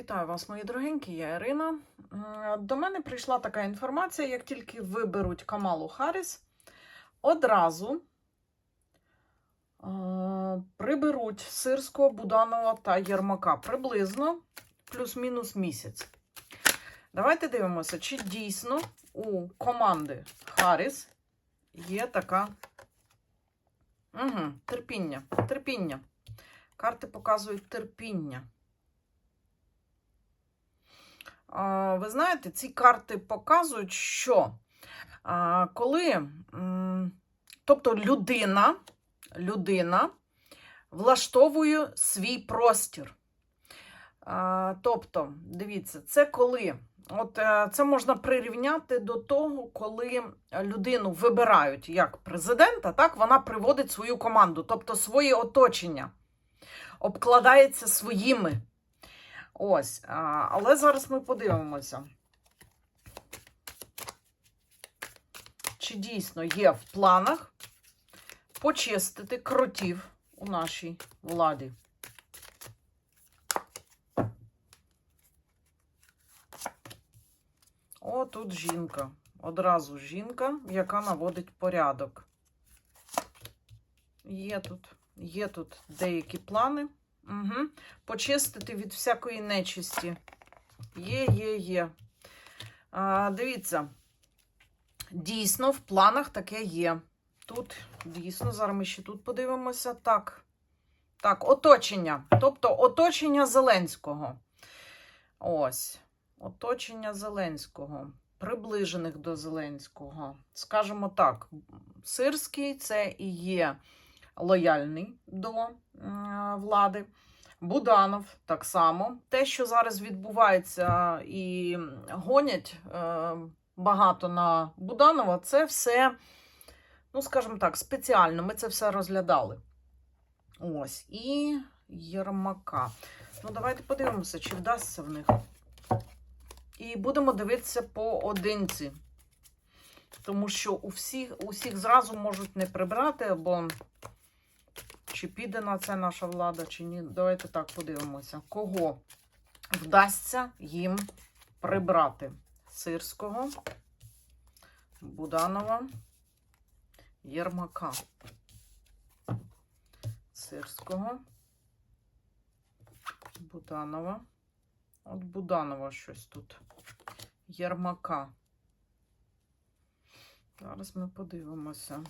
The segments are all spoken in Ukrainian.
Вітаю вас, мої дорогенькі, я Ірина. До мене прийшла така інформація, як тільки виберуть Камалу Харріс, одразу е, приберуть Сирського, Буданова та Єрмака приблизно плюс-мінус місяць. Давайте дивимося, чи дійсно у команди Харріс є така угу, терпіння. Терпіння. Карти показують терпіння. Ви знаєте, ці карти показують, що коли, тобто людина, людина влаштовує свій простір. Тобто, дивіться, це коли, от е, це можна прирівняти до того, коли людину вибирають як президента, так вона приводить свою команду, тобто своє оточення, обкладається своїми. Ось, але зараз ми подивимося, чи дійсно є в планах почистити кротів у нашій владі. О, тут жінка. Одразу жінка, яка наводить порядок. Є тут, є тут деякі плани. Угу. Почистити від всякої нечисті. Є, є, є. А, Дивіться, дійсно, в планах таке є. Тут, дійсно, зараз ми ще тут подивимося. Так, так, оточення. Тобто оточення Зеленського. Ось. Оточення Зеленського. Приближених до Зеленського. Скажімо так, Сирський це і є лояльний до влади. Буданов так само. Те, що зараз відбувається і гонять е, багато на Буданова, це все, ну, скажімо так, спеціально. Ми це все розглядали. Ось. І Єрмака. Ну, давайте подивимося, чи вдасться в них. І будемо дивитися по одинці. Тому що у всіх, усіх зразу можуть не прибрати, або чи піде на це наша влада, чи ні. Давайте так подивимося. Кого вдасться їм прибрати? Сирського, Буданова, Єрмака. Сирського, Буданова. От Буданова щось тут. Єрмака. Зараз ми подивимося.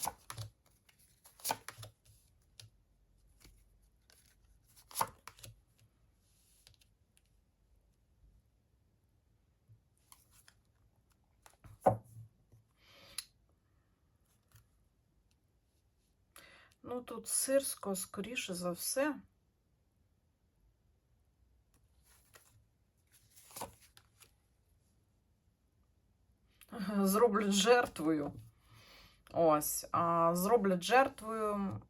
Ну, тут сирсько, скоріше за все. Зроблять жертвою. Ось, а зроблять жертвою,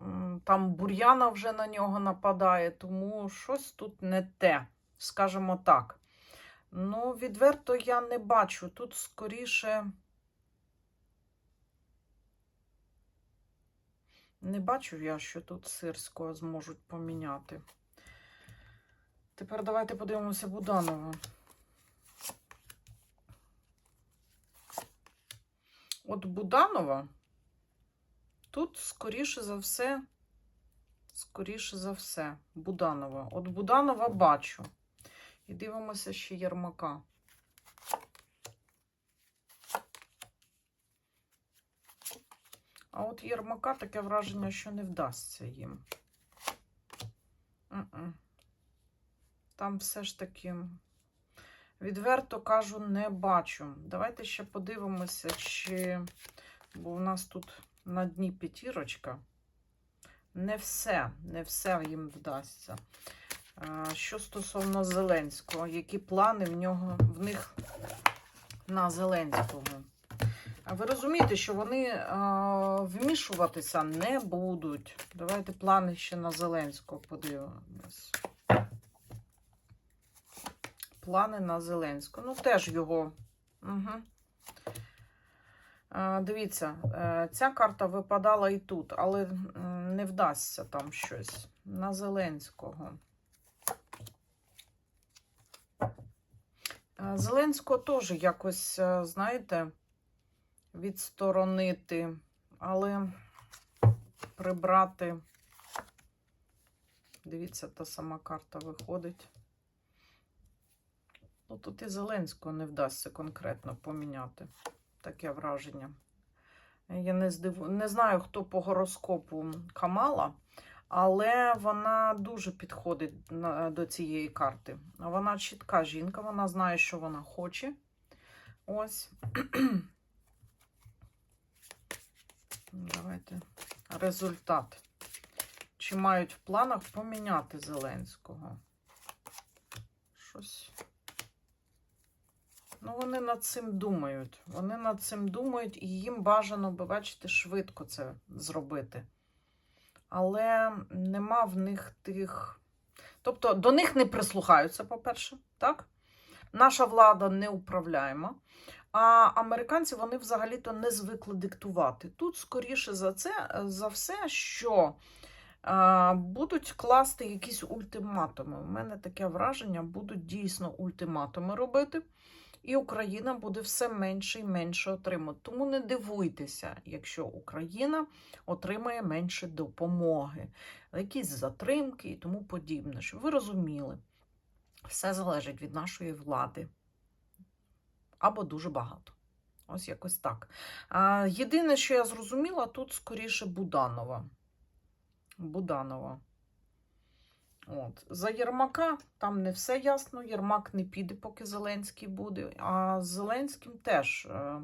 там бур'яна вже на нього нападає, тому щось тут не те, скажімо так. Ну, відверто я не бачу. Тут скоріше. Не бачу я, що тут сирського зможуть поміняти. Тепер давайте подивимося Буданова. От Буданова тут, скоріше за все, скоріше за все, Буданова. От Буданова бачу. І дивимося ще Єрмака. А от Єрмака таке враження, що не вдасться їм. Там все ж таки, відверто кажу, не бачу. Давайте ще подивимося, чи. Бо у нас тут на дні п'ятірочка. Не все, не все їм вдасться. Що стосовно Зеленського, які плани в нього в них на Зеленського? Ви розумієте, що вони а, вмішуватися не будуть. Давайте плани ще на Зеленського подивимось. Плани на Зеленського. Ну, теж його. Угу. А, дивіться, е, ця карта випадала і тут, але не вдасться там щось. На Зеленського. Зеленського теж якось, е, знаєте, відсторонити, але прибрати. Дивіться, та сама карта виходить. Ну, тут і Зеленського не вдасться конкретно поміняти. Таке враження. Я не, здиву... не знаю, хто по гороскопу Камала, але вона дуже підходить до цієї карти. Вона чітка жінка, вона знає, що вона хоче. Ось. Давайте. Результат. Чи мають в планах поміняти Зеленського? Щось. Ну, вони над цим думають. Вони над цим думають, і їм бажано, би бачите, швидко це зробити. Але нема в них тих. Тобто до них не прислухаються, по-перше, так? Наша влада не управляєма. А американці вони взагалі-то не звикли диктувати. Тут, скоріше за це, за все, що а, будуть класти якісь ультиматуми. У мене таке враження, будуть дійсно ультиматуми робити, і Україна буде все менше і менше отримувати. Тому не дивуйтеся, якщо Україна отримає менше допомоги, якісь затримки і тому подібне. Щоб ви розуміли, все залежить від нашої влади. Або дуже багато. Ось якось так. Єдине, що я зрозуміла, тут скоріше Буданова. Буданова. От. За Єрмака там не все ясно. Єрмак не піде, поки Зеленський буде. А з Зеленським теж. е,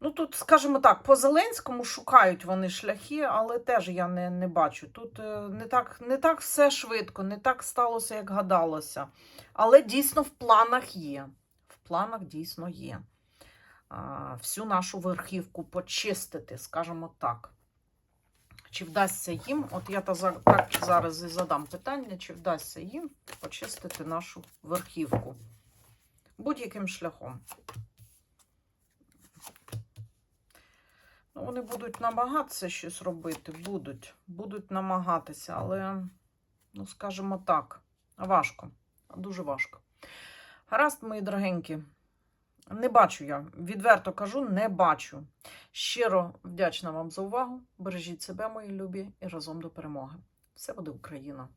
Ну, тут, скажімо так, по Зеленському шукають вони шляхи, але теж я не, не бачу. Тут е, не так, не так все швидко, не так сталося, як гадалося. Але дійсно в планах є. Планах дійсно є. Всю нашу верхівку почистити, скажімо так. Чи вдасться їм, от я так зараз і задам питання, чи вдасться їм почистити нашу верхівку будь-яким шляхом. Ну, вони будуть намагатися щось робити, будуть, будуть намагатися, але, ну, скажімо так, важко, дуже важко. Гаразд, мої дорогенькі, не бачу я, відверто кажу, не бачу. Щиро вдячна вам за увагу. Бережіть себе, мої любі, і разом до перемоги. Все буде Україна!